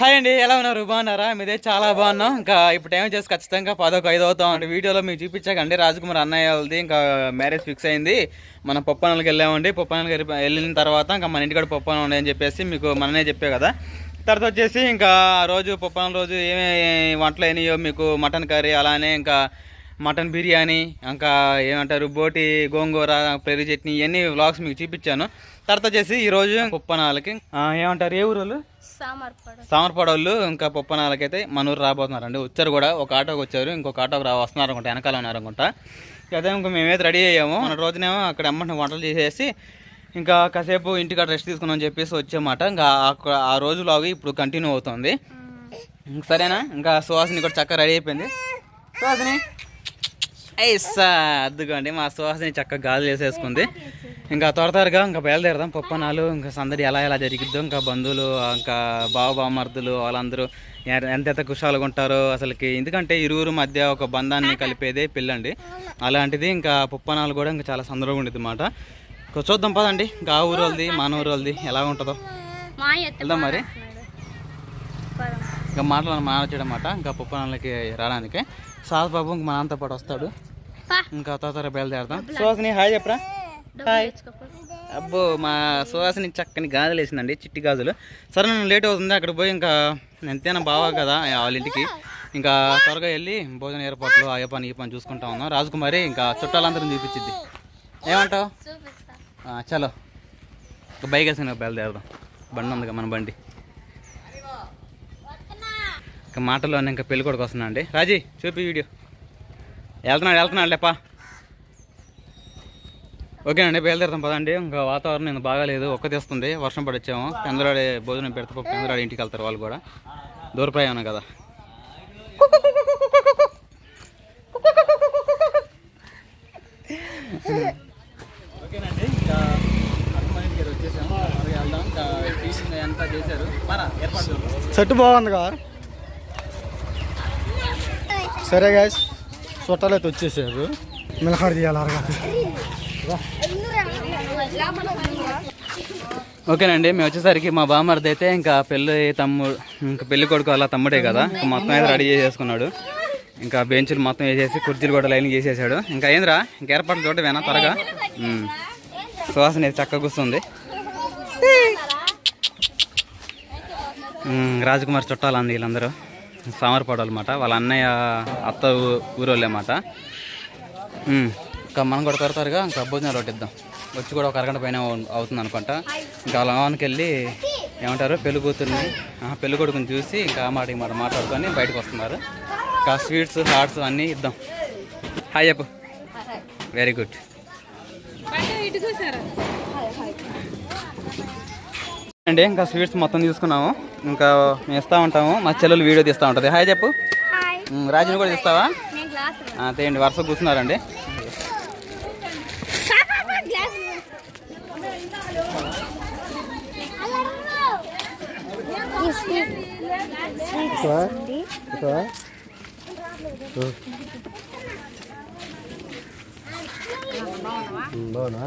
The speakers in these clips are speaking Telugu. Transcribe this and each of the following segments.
హాయ్ అండి ఎలా ఉన్నారు? బాగున్నారా? మీదే చాలా బాగున్నాం. ఇంకా ఇప్పుడు టైం చేసి ఖచ్చితంగా పదొక ఐదు అవుతాం అండి వీడియోలో మీకు చూపించాకండి. రాజకుమార్ అన్నయ్య వాళ్ళది ఇంకా మ్యారేజ్ ఫిక్స్ అయింది. మనం పప్పనలకి వెళ్ళామండి. పప్పనలకి వెళ్ళిన తర్వాత ఇంకా మన ఇంటికాడ పప్పన ఉండే అని చెప్పేసి మీకు మననే చెప్పే కదా. తర్వాత వచ్చేసి ఇంకా రోజు పప్పన రోజు ఏమేమి వంటలు అయినాయో మీకు మటన్ కర్రీ అలానే ఇంకా మటన్ బిర్యానీ ఇంకా ఏమంటారు బోటి గోంగూర పెరుగు చట్నీ ఇవన్నీ వ్లాగ్స్ మీకు చూపించాను. తర్వాత వచ్చేసి ఈరోజు పప్పనాలకి ఏమంటారు ఏ ఊరు వాళ్ళు? సామర్పడ. వాళ్ళు ఇంకా పప్పనాలకైతే మన ఊరు రాబోతున్నారండి. వచ్చారు కూడా ఒక ఆటోకి వచ్చారు ఇంకొక ఆటోకి రా వస్తున్నారు అనుకుంటా వెనకాల ఉన్నారు అనుకుంటా అదే ఇంకా మేమైతే రెడీ అయ్యాము. మన రోజునేమో అక్కడ అమ్మంటే వంటలు చేసేసి ఇంకా కాసేపు ఇంటికాడ రెస్ట్ తీసుకున్నాం అని చెప్పేసి వచ్చామాట. ఇంకా ఆ- ఆ రోజు లాగా ఇప్పుడు కంటిన్యూ అవుతుంది. ఇంక సరేనా? ఇంకా సుహాసిని కూడా చక్కగా రెడీ అయిపోయింది. సుహాసిని? ఐసా అద్దుకోండి మా సుహాసిని చక్కగా గాజులు వేసేసుకుంది. ఇంకా త్వర త్వరగా ఇంకా బయలుదేరదాం పప్పనాలు ఇంకా సందడి ఎలా ఎలా జరిగిద్దో ఇంకా బంధువులు ఇంకా బావ బామర్దులు వాళ్ళందరూ ఎ- ఎంత ఎంత కుషాలుగా ఉంటారో అసలుకి. ఎందుకంటే ఇరువురు మధ్య ఒక బంధాన్ని కలిపేదే పెళ్ళండి. అలాంటిది ఇంకా పప్పనాలు కూడా ఇంకా చాలా సందర్భంగా ఉండేది అన్నమాట ఇంకా చూద్దాం పదండి ఇంకా ఆ ఊరు వాళ్ళది మన ఊరు వాళ్ళది ఎలా ఉంటుందో. ఎత్త వెళ్దాం మరి. ఇంకా మాటలను మానొచ్చాడనమాట ఇంకా పప్పనాలకి రావడానికి. సాధు బాబు ఇంక మా నాన్నతో పాటు వస్తాడు. ఇంకా త్వర బయలుదేరదాం. సుహాసిని హాయ్ చెప్పరా. హాయ్. అబ్బో మా సుహాసిని చక్కని గాజులు వేసిందండి చిట్టి గాజులు. సరే నేను లేట్ అవుతుంది అక్కడ పోయి ఇంకా ఎంతైనా బావా కదా వాళ్ళ ఇంటికి. ఇంకా త్వరగా వెళ్ళి భోజన ఏర్పాట్లు ఆ పని ఈ పని చూసుకుంటా ఉన్నాం. రాజకుమారి ఇంకా చుట్టాలందరం చూపించింది ఏమంటావు? చలో. ఇంకా బైక్ వేసిన బయలుదేరదాం. బండి ఉందిగా మన బండి. ఇంకా మాటల్లోనే ఇంకా పెళ్ళి కొడుకు వస్తున్నా అండి రాజీ చూపి వీడియో. వెళ్తున్నాడు వెళ్తున్నాడు లేపా. ఓకేనండి బయలుదేరుతాం పదండి. ఇంకా వాతావరణం నేను బాగాలేదు ఒక్క తెస్తుంది వర్షం పడొచ్చాము. పెందరాడే భోజనం పెడితే పెందరాడే ఇంటికి వెళ్తారు వాళ్ళు కూడా. దూర ప్రయాణం కదా. ఓకేనండి ఇంకా అర్థమైంది వచ్చేసాము. త్వరగా వెళ్దాం. ఇంకా టీచింగ్ అంతా చేశారు. మరా ఏర్పాటు సెట్ బాగుందిగా సరే గాయస్ చుట్టాలు అయితే వచ్చేసారు. మిలకాడ తీయాలి ఓకేనండి మేము వచ్చేసరికి మా బామ్మర్ది అయితే ఇంకా పెళ్ళి తమ్ముడు ఇంకా పెళ్ళి కొడుకు అలా తమ్ముడే కదా. ఇంకా మొత్తం అయితే రెడీ చేసేసుకున్నాడు. ఇంకా బెంచులు మొత్తం వేసేసి కుర్చీలు కూడా లైన్ చేసేసాడు. ఇంకా ఏంద్రా ఇంకా ఏర్పాట్లు చూడవేనా త్వరగా. సువాసన చక్కగా కూర్చుంది ఉమ్, రాజకుమార్ చుట్టాలు అంది వీళ్ళందరూ. సామర్పాడు అనమాట వాళ్ళ అన్నయ్య అత్త ఊరోళ్ళే అన్నమాట ఇంకా మనం కూడా త్వర త్వరగా ఇంకా భోజనాలు పట్టిద్దాం వచ్చి కూడా ఒక అరగంట పైన అవు- అవుతుంది అనుకుంటా ఇంకా వాళ్ళ లోనికి వెళ్ళి ఏమంటారు పెళ్ళి కూతుర్ని పెళ్ళి కొడుకుని చూసి ఇంకా మాట మాట మాట్లాడుకొని బయటకు వస్తున్నారు. ఇంకా స్వీట్స్ హాట్స్ అన్నీ ఇద్దాం. హాయ్ చెప్పు. Very good. అండి ఇంకా స్వీట్స్ మొత్తం తీసుకున్నాము. ఇంకా మేము ఇస్తూ ఉంటాము. మా చెల్లెలు వీడియో తీస్తూ ఉంటుంది. హాయ్ చెప్పు. రాజుని కూడా తీస్తావా? నేను గ్లాస్ ఆ, తేయండి వరుస కూర్చున్నారండి. బాగున్నా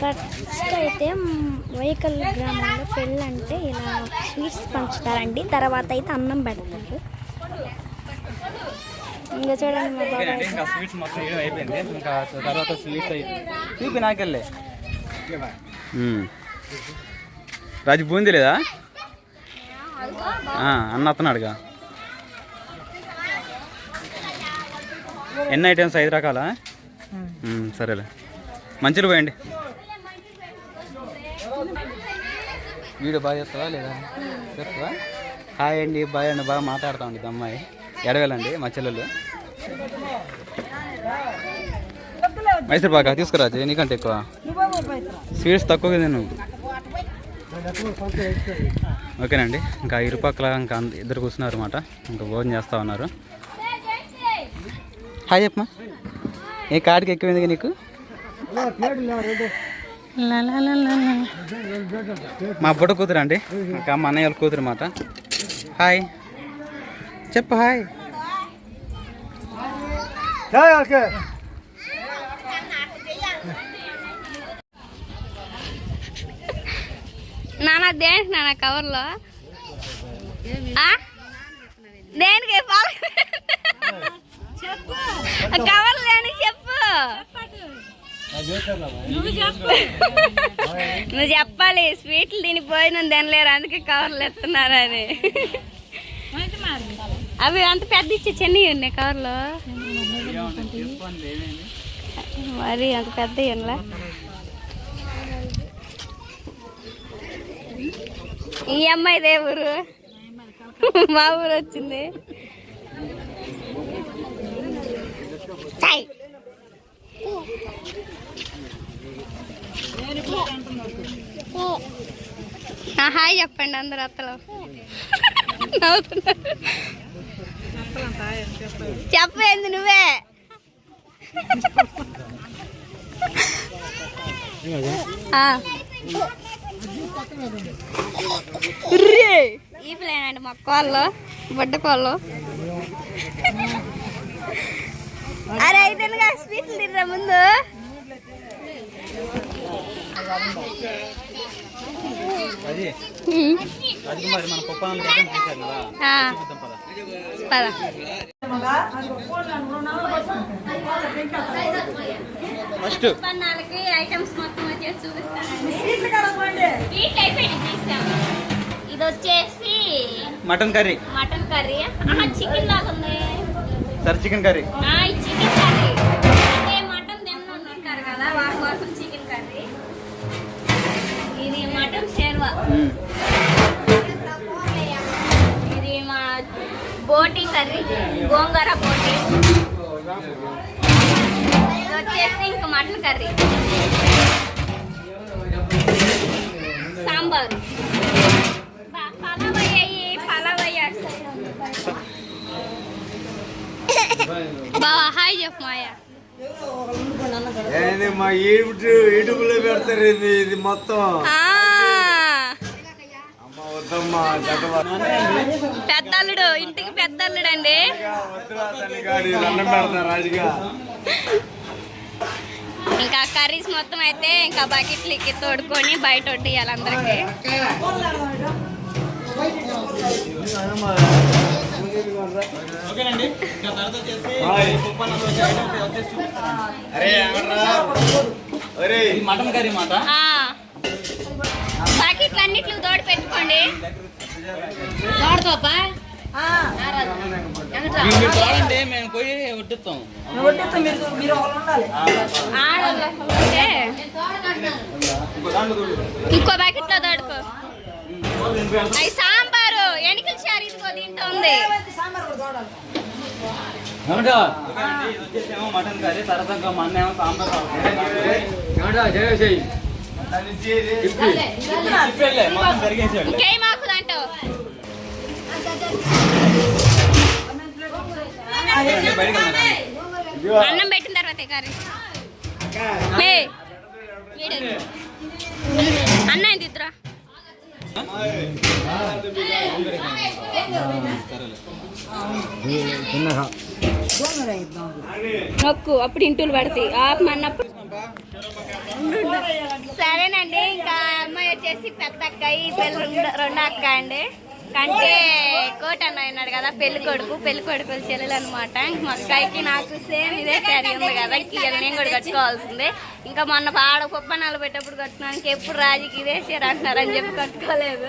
ఫస్ట్ అయితే వైకల్ గ్రామంలో పెళ్ళి అంటే ఇలా స్వీట్స్ పంచుతారండి. తర్వాత అయితే అన్నం పెడతారు. ఇంకా చూడండి మా బాబాయ్ ఓకేనండి ఇంకా స్వీట్స్ మొత్తం వేయడం అయిపోయింది? ఇంకా తర్వాత స్వీట్స్ అయితే చూపి నాకెళ్ళే. రాజు బూంది లేదా ఆ, అన్న అత్తనాడుగా. ఎన్ని ఐటమ్స్ ఐదు రకాలా? సరేలే. మంచిలు పోయండి. వీడియో బాగా చెప్తావా లేదా? చెప్తావా హాయ్ అండి బాయ్ అండి బాగా మాట్లాడుతా ఉండి అమ్మాయి. ఎడవేలండి మా చెల్లెలు. మైసూర్ బాగా తీసుకురా నీకంటే ఎక్కువ. స్వీట్స్ తక్కువ నేను ఓకేనండి ఇంకా ఇరుపక్కల ఇంకా ఇద్దరు కూర్చున్నారు అనమాట ఇంకా భోజనం చేస్తూ ఉన్నారు. హాయ్ చెప్పమా ఏ కాడికి ఎక్కువైంది నీకు? లా లా లా లా లా. మా బుడ్డ కూతురు అండి. ఇంకా మా అన్నయ్య వాళ్ళ కూతురు మాట హాయ్. చెప్పు హాయ్. నాన్న దేనికి నాన్న కవర్లో? దేనికి? కవర్ నువ్వు చెప్పాలి స్వీట్లు తిని భోజనం తినలేరు అందుకే కవర్లు ఎత్తున్నారని అవి అంత పెద్ద ఇచ్చే చిన్నవి ఉన్నాయి కవర్లో మరి అంత పెద్ద ఇవ్వలే ఈ అమ్మాయి దేవురు ఊరు. మా ఊరు వచ్చింది ఛాయ్. ఆ, హాయ్ చెప్పండి అందరు అత్తలు. నవ్వుతున్నారు చెప్పేంది నువ్వే. ఈ మా కోళ్ళు బొడ్డ కోళ్ళు. అరే అయితే స్వీట్లు తిర్రా ముందు? పద. ఫస్ట్. ఐటమ్స్ మొత్తం వచ్చేసి ఇది mutton curry. Mutton curry. Chicken లాగా ఉంది సరే చికెన్ కర్రీ. చికెన్ కర్రీ అంటే మటన్ తిన్న ఉంటారు కదా వాటి కోసం చికెన్ కర్రీ ఇది మటన్ షేర్వా ఇది మా బోటి కర్రీ గోంగూర బోటి. ఇది వచ్చేసి ఇంకా మటన్ కర్రీ. సాంబార్. బా- పలావ్ అయ్యాయి పలావ్ అయ్యాయి బావా హాయ్ చెప్పు మాయా మా యూట్యూబ్ యూట్యూబ్లో పెడతారు ఇది ఇది మొత్తం? పెద్దల్లుడు ఇంటికి పెద్దల్లుడు అండి ఇంకా కర్రీస్ మొత్తం అయితే ఇంకా బకెట్లకి తోడుకొని బయట ఇది మటన్ కర్రీ మాట? బకెట్లు అన్నిట్లు తోడు పెట్టుకోండి మీరు మీరు చూడండి మేము పోయి వడ్డిస్తాం ఇంకో బకెట్లో తోడుకో. అవి సాంబారు ఎనికల చారు ఇదిగో దీంట్లో ఉంది. మటన్ కర్రీ తర్వాత ఇంకా మా అన్న ఏమో సాంబార్ అన్నం పెట్టిన తర్వాత. అన్న ఇద్దరా? నొక్కు అప్పుడు ఇంటూలు పడతాయి. ఆపమన్నప్పుడు సరేనండి ఇంకా అమ్మాయి వచ్చేసి పెద్ద అక్కాయి పిల్లలు రెండు- అక్క అండి. కంటే కోట అన్న ఉన్నాడు కదా పెళ్ళి కొడుకు పెళ్ళి కొడుకు చెల్లెలు అనమాట మా అక్కాయికి నాకు సేమ్ ఇదే శారీ ఉంది కదా ఇంక ఇవాళ నేను కూడా కట్టుకోవాల్సిందే. ఇంకా మొన్న ఆడ కుప్పనాలు పెట్టేప్పుడు కట్టుకున్నాను ఎప్పుడు రాజుకి ఇదే చీర అంటున్నారని చెప్పి కట్టుకోలేదు.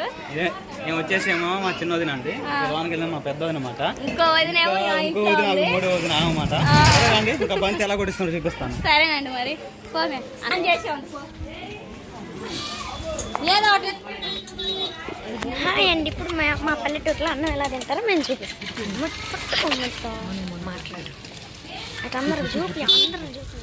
మేము వచ్చేసేమో మా చిన్న వదిన అండి. మా పెద్ద వదిన అనమాట ఇంకో వదినేమో ఇంకో వదిన మూడో వదిన అనమాట అండి ఇంకా బంతి ఎలా కొడిస్తుందో చూపిస్తాను. సరేనండి మరి పోమే. అన్నం చేసాం పో. ఏదో ఒకటి హాయ్ అండి ఇప్పుడు మా మా పల్లెటూరులో అన్నం ఎలా తింటారో మేము చూపిస్తాం మాట్లాడు అటు అందరూ చూపి అందరూ చూపి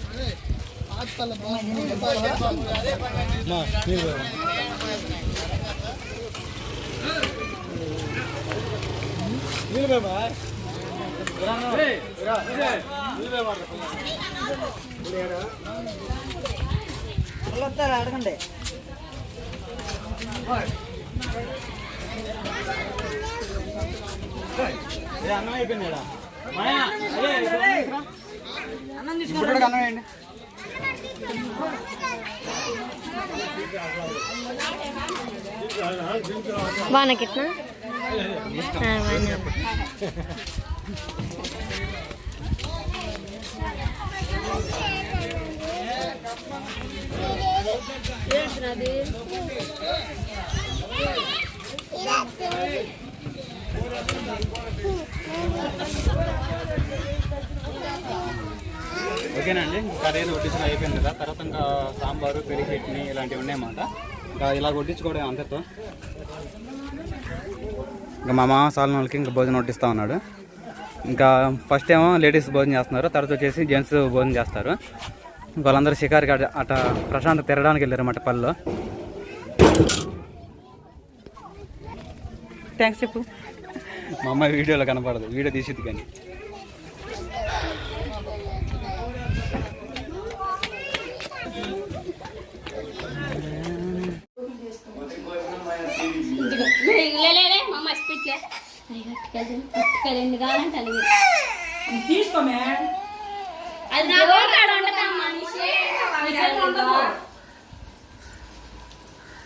అడగండి అన్నం అయిపోయింది అన్నం తీసుకుంటాడు అన్నం వేయండి ఓకేనండి కర్రీ వడ్డించడం అయిపోయింది కదా. తర్వాత ఇంకా సాంబారు పెరిగి చట్నీ ఇలాంటివి ఉన్నాయన్నమాట. ఇంకా ఇలా వడ్డించుకోవడం అంతతో. ఇంకా మా మామ సాలిన వాళ్ళకి ఇంకా భోజనం వడ్డిస్తూ ఉన్నాడు. ఇంకా ఫస్ట్ ఏమో లేడీస్ భోజనం చేస్తున్నారు. తర్వాత వచ్చేసి జెంట్స్ భోజనం చేస్తారు. వాళ్ళందరూ షికారికి అట అట ప్రశాంత్ తిరగడానికి వెళ్ళారన్నమాట పల్లెలో. థ్యాంక్స్ చెప్పు. మా అమ్మ వీడియోలో కనపడదు. వీడియో తీసిద్ది కానీ.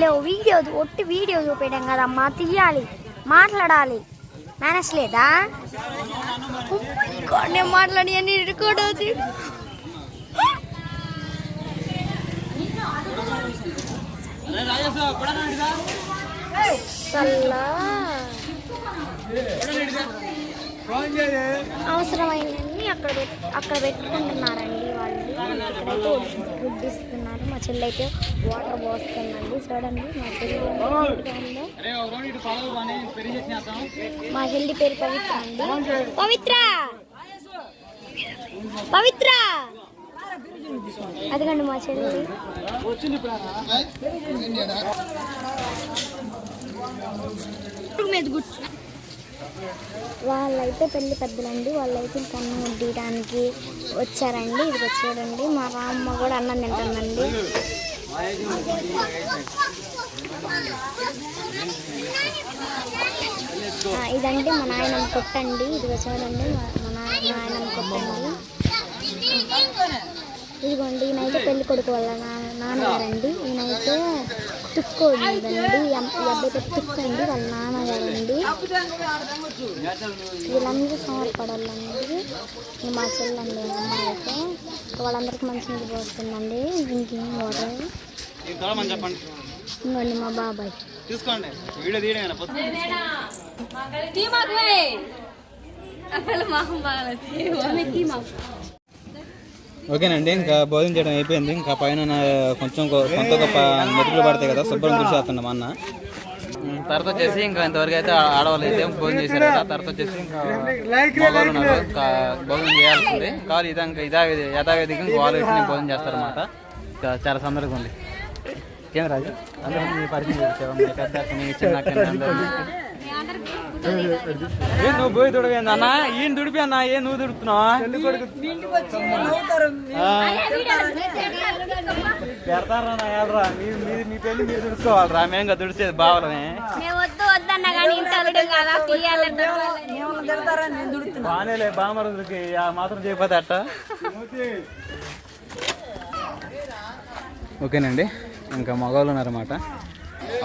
హలో వీడియో ఒట్టి వీడియో చూపించడం కదమ్మా. తీయాలి. మాట్లాడాలి. మేనేజ్ లేదా? నేను మాట్లాడి అన్ని రికార్డ్ అవుతుంది చల్లా అవసరమైనన్ని అక్కడ అక్కడ పెట్టుకుంటున్నారండి వాళ్ళు. ఇక్కడైతే గుడ్డిస్తున్నారు. చెల్లి అయితే వాటర్ పోస్తుందండి. చూడండి మా చెల్లి. మా చెల్లి పేరు పవిత్ర అండి. పవిత్ర! పవిత్ర! అదిగండి మా చెల్లి. మీద కూర్చో. వాళ్ళైతే పెళ్ళి పెద్దలండి. వాళ్ళైతే ఇంకా అన్నం వడ్డీయడానికి వచ్చారండి. ఇది వచ్చాడండి మా రామ్మ కూడా అన్నం తింటుందండి. ఇదండి మా నాయనమ్మ కొట్టండి. ఇది వచ్చాడండి మా మా నాయనమ్మ కొట్టండి. ఇదిగోండి ఈయనైతే పెళ్ళి కొడుకు వాళ్ళ నాన్నగారండి. ఈయనైతే తుక్కోడు ఇదండి ఈ అబ్బాయి పేరు తుక్కండి వాళ్ళ నాన్నగారండి వీళ్ళందరూ సమర్పడాలండి మా చెల్లండి అమ్మాయి అయితే వాళ్ళందరికీ మంచి నీళ్ళు పోస్తుందండి. ఇంకేం వాటర్ ఇంకోండి మా బాబాయ్. తీసుకోండి. వీడియో తీయడం ఓకేనండి ఇంకా భోజనం చేయడం అయిపోయింది. ఇంకా పైన కొంచెం కొంత గొప్ప మెతుకులు పడతాయి కదా శుభ్రం చూసేస్తున్నాం అన్న. తర్వాత వచ్చేసి ఇంకా ఇంతవరకు అయితే ఆడవాళ్ళు అయితే భోజనం చేశారు కదా తర్వాత వచ్చేసి ఇంకా మగవాళ్ళు ఉన్నారు ఇంకా భోజనం చేయాల్సింది. కావాలి ఇదా ఇంకా ఇదా యథావిధిగా ఇంకా వాళ్ళు వచ్చి భోజనం చేస్తారన్నమాట. ఇంకా చాలా సందర్భం ఉంది. ఏం రాజు? అందరూ పరిచయం చేసావు పెద్ద చిన్న అక్కని ఏ నువ్వు పోయి దుడిపోయింది అన్న. ఈయన దుడిపి అన్న. ఏ నువ్వు దుడుపుతున్నావా? పెడతారా ఎవరా మీ మీ మీ పెళ్ళి మీరు దుడుచుకోవాలరా మేము ఇంకా దుడిచేది బావలమే. బాగానే బామరుదులకి ఆ మాత్రం చేయకపోతే అట్ట? ఓకేనండి. ఇంకా మగవాళ్ళు ఉన్నారన్నమాట.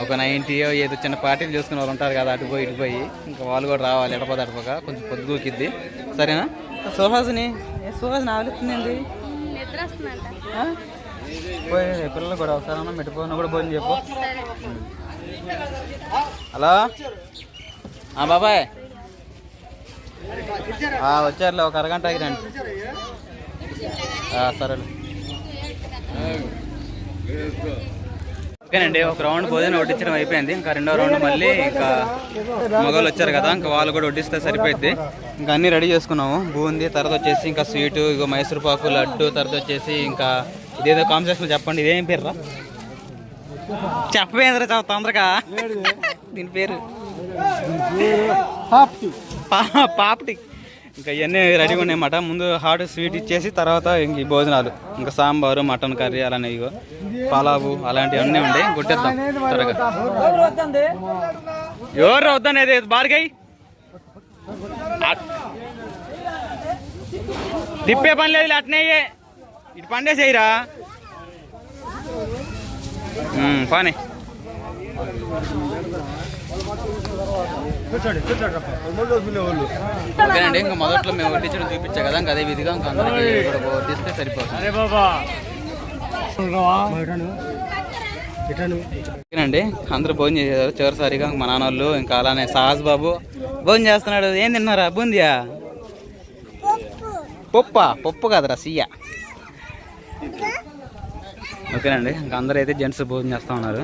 ఒక నైంటీ ఏదో చిన్న పార్టీలు చూసుకునే వాళ్ళు ఉంటారు కదా అటు పోయి ఇటు పోయి. ఇంకా వాళ్ళు కూడా రావాలి ఎడపోతే అడపక కొంచెం పొద్దుగూకిద్ది సరేనా? సుహాసిని? సుహాసిని వస్తుందంట పోయి పిల్లలు కూడా ఒకసారి అన్నం పెట్టిపోయినా కూడా భోజనం చెప్పు. హలో? ఆ బాబాయ్. ఆ, వచ్చారులే ఒక అరగంట ఆగిరండి ఆ, సరేలే. ఓకేనండి ఒక రౌండ్ భోజనం వడ్డించడం అయిపోయింది. ఇంకా రెండో రౌండ్ మళ్ళీ ఇంకా మగవాళ్ళు వచ్చారు కదా ఇంకా వాళ్ళు కూడా వడ్డిస్తే సరిపోయింది ఇంకా అన్నీ రెడీ చేసుకున్నాము. బూందీ తర్వాత వచ్చేసి ఇంకా స్వీటు ఇగో మైసూర్ పాకు లడ్డు తర్వాత వచ్చేసి ఇంకా ఇదేదో కాంపిటీషన్ చెప్పండి. ఇదేం పేరు రా చెప్పవేంద్ర చాలా తొందరగా. దీని పేరు పా- పాపటి. ఇంకా ఇవన్నీ రెడీగా ఉన్నాయన్నమాట. ముందు హాట్ స్వీట్ ఇచ్చేసి తర్వాత ఇంక ఈ భోజనాలు. ఇంకా సాంబారు మటన్ కర్రీ అలానే ఇగో. పలావు అలాంటివి అన్నీ ఉండే కొట్టేద్దాం త్వరగా. ఎవరు వద్దనేది? బార్గై? తిప్పే పని లేదు అట్నే ఇటు పండే చేయరా పానే. ఓకేనండి ఇంకా మొదట్లో మేము వడ్డించడం చూపించా కదా ఇంకా అదే విధిగా ఇంకా అందరికి వడ్డిస్తే సరిపోతుంది. ఓకేనండి అందరూ భోజనం చేశారు చివరిసారిగా మా నాన్న వాళ్ళు ఇంకా అలానే సాహస్ బాబు. భోజనం చేస్తున్నాడు ఏం తిన్నారా? బూందియా? పప్పా పప్పు కదరా సియ్య. ఓకేనండి ఇంకా అందరూ అయితే జెంట్స్ భోజనం చేస్తూ ఉన్నారు.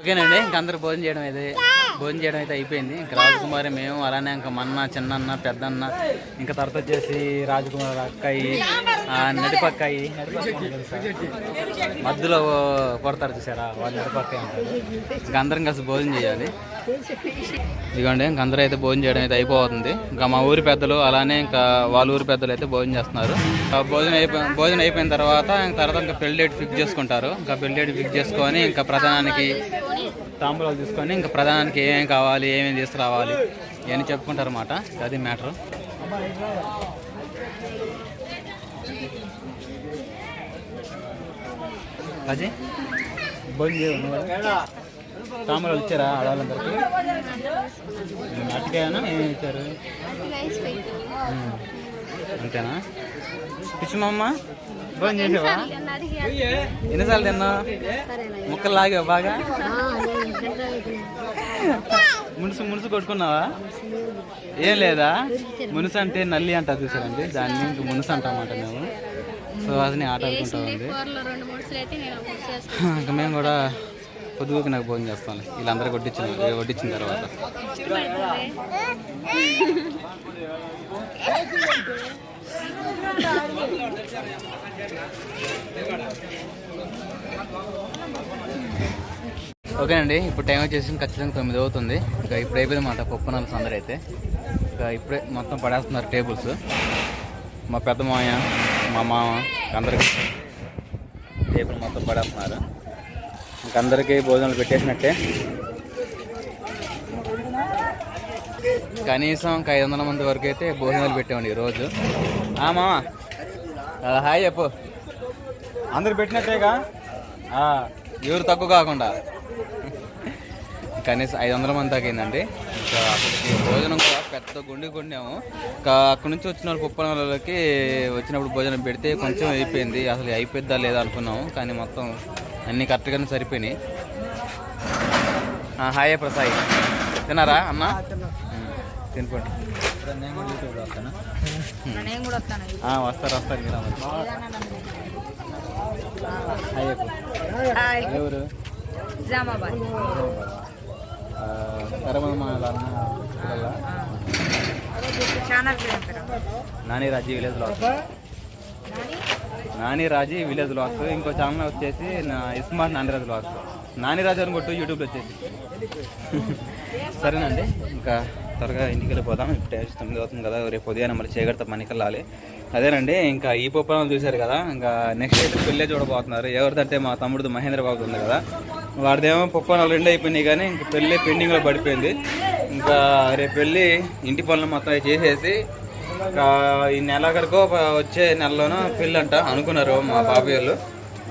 ఓకేనండి ఇంక అందరు భోజనం చేయడం అయితే భోజనం చేయడం అయితే అయిపోయింది. ఇంక రాజకుమారి మేము అలానే ఇంకా మన్న చిన్నన్న పెద్దన్న ఇంకా తర్వాత వచ్చేసి రాజకుమారి అక్కయ్యి నడిపక్కయ్యి నడిపక్క మధ్యలో కొడతారు చూసారా? వాళ్ళు నడిపక్క అంటారు. ఇంకా అందరం కలిసి భోజనం చేయాలి. ఇదిగోండి ఇంక అందరూ అయితే భోజనం చేయడం అయితే అయిపోతుంది. ఇంకా మా ఊరి పెద్దలు అలానే ఇంకా వాళ్ళ ఊరి పెద్దలు అయితే భోజనం చేస్తున్నారు. భోజనం అయిపోయి భోజనం అయిపోయిన తర్వాత ఇంకా తర్వాత ఇంకా పెళ్ళి డేట్ ఫిక్స్ చేసుకుంటారు. ఇంకా పెళ్ళి డేట్ ఫిక్స్ చేసుకొని ఇంకా ప్రధానానికి తాంబూలాలు తీసుకొని ఇంకా ప్రధానానికి ఏమేమి కావాలి ఏమేమి తీసుకురావాలి ఇవన్నీ చెప్పుకుంటారు అన్నమాట అది మ్యాటర్. అది? భోజనం తాంబూలాలు ఇచ్చారా ఆడవాళ్ళందరికీ అటుకేనా ఏమి ఇచ్చారు. అంతేనా? పిచ్చిమమ్మ భోజనం చేసావా? ఎన్నిసార్లు తిన్నావు? ముక్కలు లాగావు బాగా? మునుసు మునుసు కొట్టుకున్నావా? ఏం లేదా? మునుసు అంటే నల్లి అంటారు చూసారండి. దాన్ని ఇంక మునుసు అంటామాట మేము. సో అది ఆట ఆడుకుంటా ఉంది. ఇంకా మేము కూడా పొద్దుగుకి నాకు భోజనం చేస్తాను వీళ్ళందరూ వడ్డించిన వడ్డించిన తర్వాత. ఓకేనండి ఇప్పుడు టైం వచ్చేసి ఖచ్చితంగా తొమ్మిది అవుతుంది. ఇంకా ఇప్పుడు అయిపోయింది మాట పప్పు నలుసు అందరూ అయితే. ఇక ఇప్పుడే మొత్తం పడేస్తున్నారు టేబుల్స్. మా పెద్ద మామయ్య మా మామ అందరికీ టేబుల్ మొత్తం పడేస్తున్నారు. ఇంక అందరికీ భోజనాలు పెట్టేసినట్టే. కనీసం ఒక ఐదు వందల మంది వరకు అయితే భోజనాలు పెట్టామండి ఈరోజు. ఆ మామ? హాయ్ చెప్పు. అందరు పెట్టినట్టేగా? ఎవరు తక్కువ కాకుండా. కనీసం ఐదు వందల మంది తగ్గిందండి ఇంకా అక్కడికి భోజనం కూడా పెద్ద గుండి కొన్నాము ఇంకా అక్కడి నుంచి వచ్చిన వాళ్ళు కుప్పల వాళ్ళకి వచ్చినప్పుడు భోజనం పెడితే కొంచెం అయిపోయింది. అసలు అయిపోద్దా లేదా అనుకున్నాము. కానీ మొత్తం అన్నీ కరెక్ట్గానే సరిపోయినాయి. ఆ, హాయ్ ప్రసాయ్. తిన్నారా అన్న? ఉమ్, తినిపోండి నేను కూడా వస్తాను? ఆ, వస్తారు వస్తారు మీరు. ఎవరు? Nizamabad. Nani Raji village vlogs Nani Raji village vlogs ఇంకో ఛానల్ వచ్చేసి నా ఇస్మార్ట్ నానిరాజు లాస్ నాని రాజు అని కొట్టు యూట్యూబ్లో వచ్చేసి. సరేనండి ఇంకా త్వరగా ఇంటికి వెళ్ళిపోదాం ఇప్పుడు టైం తొమ్మిది అవుతుంది కదా రేపు ఉదయాన్నే మళ్ళీ చేయగడతా పనికి వెళ్ళాలి అదేనండి ఇంకా ఈ పొప్పలను చూశారు కదా ఇంకా నెక్స్ట్ అయితే పెళ్ళే చూడబోతున్నారు. ఎవరిదంటే మా తమ్ముడు మహేంద్ర బాబు ఉంది కదా. వాడిదేమో పొప్పనాలు రెండు అయిపోయినాయి కానీ ఇంక పెళ్ళి పెండింగ్లో పడిపోయింది. ఇంకా రేపు వెళ్ళి ఇంటి పనులు మొత్తం చేసేసి ఈ నెల ప- వచ్చే నెలలోనో పిల్లంట అనుకున్నారు మా బాబాయ్ వాళ్ళు.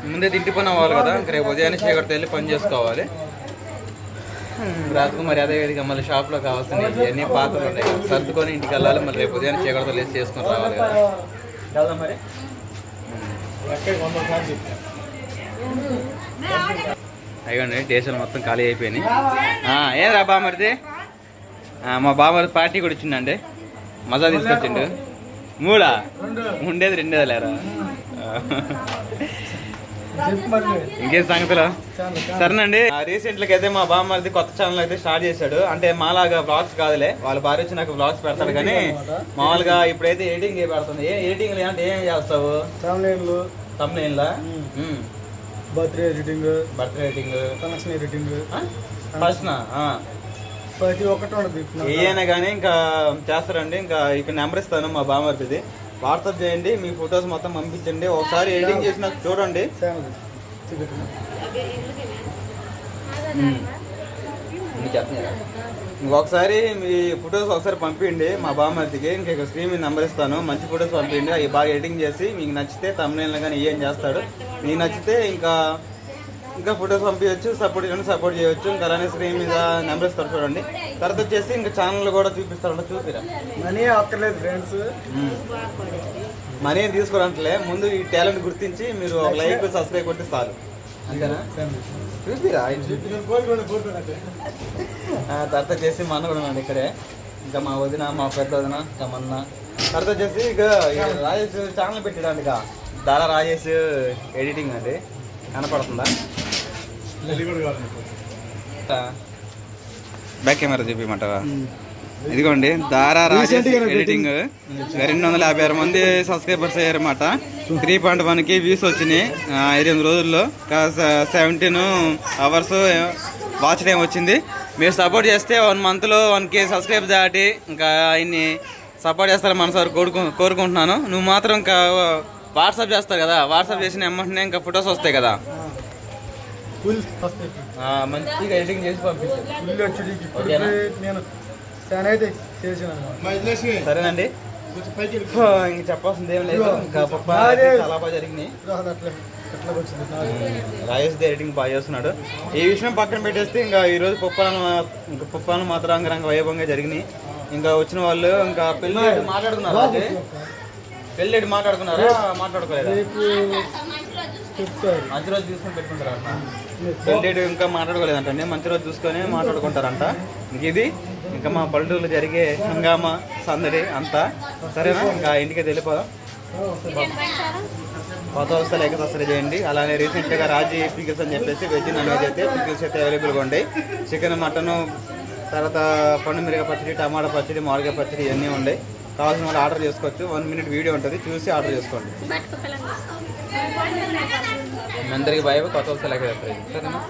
ముందే ఇంటి పని అవ్వాలి కదా రేపు ఉదయాన్నే చీకటితో వెళ్ళి పని చేసుకోవాలి. రాజకుమారి అదే విధంగా మళ్ళీ షాప్లో కావాల్సిన ఇవన్నీ పాత్రలు ఉన్నాయి సర్దుకొని ఇంటికి వెళ్ళాలి మళ్ళీ రేపు ఉదయాన్నే చీకటితో లేచి చేసుకొని రావాలి కదా. మరి. అయ్యండి దేశాలు మొత్తం ఖాళీ అయిపోయినాయి. ఏం రా బామరిది? మా బామరిది పార్టీ కూడా ఇచ్చిందండి. మజా తీసుకొచ్చిండు. మూడా? ఉండేది రెండేది లేరా? ఇంకేం సంగతులు? సరేనండి. రీసెంట్లకి అయితే మా బామ్మది కొత్త ఛానల్ అయితే స్టార్ట్ చేశాడు. అంటే మాలాగా బ్లాగ్స్ కాదులే. వాళ్ళ భార్య వచ్చి నాకు బ్లాగ్స్ పెడతాడు కానీ మామూలుగా ఇప్పుడైతే ఎడిటింగ్ ఏ పెడుతుంది? ఏ ఎడిటింగ్ అంటే ఏం చేస్తావు? Birthday editing. Birthday editing. Connection editing. First ప్రతి ఒక్కటి ఉండదు. ఏమైనా కానీ ఇంకా చేస్తారండి. ఇంకా ఇక్కడ నెంబర్ ఇస్తాను మా బామ్మర్దిది వాట్సాప్ చేయండి మీ ఫొటోస్ మొత్తం పంపించండి. ఒకసారి ఎడిటింగ్ చేసి నాకు చూడండి ఒకసారి మీ ఫొటోస్ ఒకసారి పంపించండి మా బామ్మర్దికి ఇంకా ఇక్కడ స్క్రీన్ మీద నెంబర్ ఇస్తాను. మంచి ఫొటోస్ పంపించండి. అవి బాగా ఎడిటింగ్ చేసి మీకు నచ్చితే తమిళ కానీ ఏం చేస్తాడు. మీకు నచ్చితే ఇంకా ఇంకా ఫొటోస్ పంపించవచ్చు సపోర్ట్ చేయడానికి సపోర్ట్ చేయొచ్చు. ఇంకా అలానే స్క్రీన్ మీద నెంబర్ ఇస్తారు చూడండి. తర్వాత వచ్చేసి ఇంకా ఛానల్ కూడా చూపిస్తారంట చూపిరా మనీ అక్కర్లేదు ఫ్రెండ్స్ మనీ ఏం తీసుకోవడంలే ముందు ఈ టాలెంట్ గుర్తించి మీరు ఒక లైక్ సబ్స్క్రైబ్ కొట్టి చాలు. అంతేనా? చూపిరా తర్వాత చేసి మా అన్న కూడా ఉన్నాడు ఇక్కడే. ఇంకా మా వదిన మా పెద్ద వదిన ఇంకా మొన్న తర్వాత వచ్చేసి ఇక రాజేష్ ఛానల్ పెట్టాడు ఇక దారా రాజేష్ ఎడిటింగ్ అండి. కనపడుతుందా? బ్యాక్ కెమెరా చూపించమంటావా ఇదిగోండి దారా రాజేష్ ఎడిటింగ్ రెండు వందల యాభై ఆరు మంది సబ్స్క్రైబర్స్ అయ్యారన్నమాట. త్రీ పాయింట్ వన్కి వ్యూస్ వచ్చినాయి. ఎనిమిది రోజుల్లో. సెవెంటీన్ అవర్స్ వాచ్ టైం వచ్చింది. మీరు సపోర్ట్ చేస్తే వన్ మంత్లో వన్ కే సబ్స్క్రైబ్ దాటి ఇంకా ఆయన్ని సపోర్ట్ చేస్తారని మనసారి కోరుకు కోరుకుంటున్నాను. నువ్వు మాత్రం ఇంకా వాట్సాప్ చేస్తావు కదా. వాట్సాప్ చేసిన వెంటనే ఇంకా ఫొటోస్ వస్తాయి కదా. ఫుల్ ఆ, మంచిగా ఎడిటింగ్ చేసి పంపించు. ఫుల్? నేను చాలా అయితే చేసిన సరేనండి. ఇంక చెప్పాల్సింది ఏం లేదు. ఇంకా పప్ప. చాలా బాగా జరిగినాయి. రాజేష్ ఎడిటింగ్ బాగా చేస్తున్నాడు. ఈ విషయం పక్కన పెట్టేస్తే ఇంకా ఈ రోజు పప్పాలను ఇంకా పప్పాలను మాత్రం అంగరంగ వైభవంగా జరిగినాయి. ఇంకా వచ్చిన వాళ్ళు ఇంకా పెళ్ళి డేట్ డేట్ మాట్లాడుకున్నారా? మాట్లాడుకోలేదా? రేపు చెప్తారు. మంచి రోజు చూసుకొని పెట్టుకుంటారంట. డేట్ ఇంకా మాట్లాడుకోలేదంటండి మంచి రోజు చూసుకొని మాట్లాడుకుంటారంట. ఇంక ఇది ఇంకా మా పల్లెటూరులో జరిగే హంగామా సందడి అంతా. సరేనా? ఇంకా ఇంటికి వెళ్ళిపోదాం. కొత్త వస్తే లేక సబ్స్క్రైబ్ చేయండి. అలానే రీసెంట్గా రాజీ పికిల్స్ అని చెప్పేసి వెజ్ నాన్ వెజ్ అయితే పికిల్స్ అయితే అవైలబుల్గా ఉంటాయి చికెన్ మటన్ తర్వాత పండు మిరగ పచ్చడి టమాటా పచ్చడి మామిడికాయ పచ్చడి ఇవన్నీ ఉన్నాయి కావాల్సిన వాళ్ళు ఆర్డర్ చేసుకోవచ్చు. వన్ మినిట్ వీడియో ఉంటుంది. చూసి ఆర్డర్ చేసుకోండి. మీ అందరికీ భయ కొత్త వస్తే లేక సరేనా?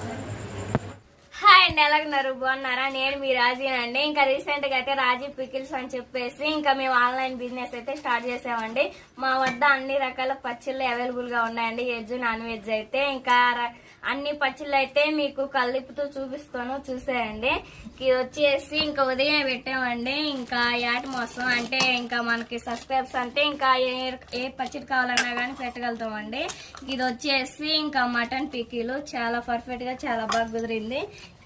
హాయ్ అండి ఎలాగున్నారు? బాగున్నారా? నేను మీ రాజీనండి ఇంకా రీసెంట్గా అయితే రాజీ పికిల్స్ అని చెప్పేసి ఇంకా మేము ఆన్లైన్ బిజినెస్ అయితే స్టార్ట్ చేసామండి. మా వద్ద అన్ని రకాల పచ్చళ్ళు అవైలబుల్గా ఉన్నాయండి. వెజ్ నాన్ వెజ్ అయితే. ఇంకా అన్ని పచ్చళ్ళు అయితే మీకు కలిపుతూ చూపిస్తాను. చూసేయండి. ఇది వచ్చేసి ఇంకా ఉదయం పెట్టామండి. ఇంకా యాట మోసం అంటే ఇంకా మనకి సబ్స్క్రైబ్స్ అంటే ఇంకా ఏ ఏ పచ్చడి కావాలన్నా కానీ పెట్టగలుగుతామండి. ఇది వచ్చేసి ఇంకా మటన్ పిక్కీలు చాలా పర్ఫెక్ట్గా చాలా బాగా కుదిరింది.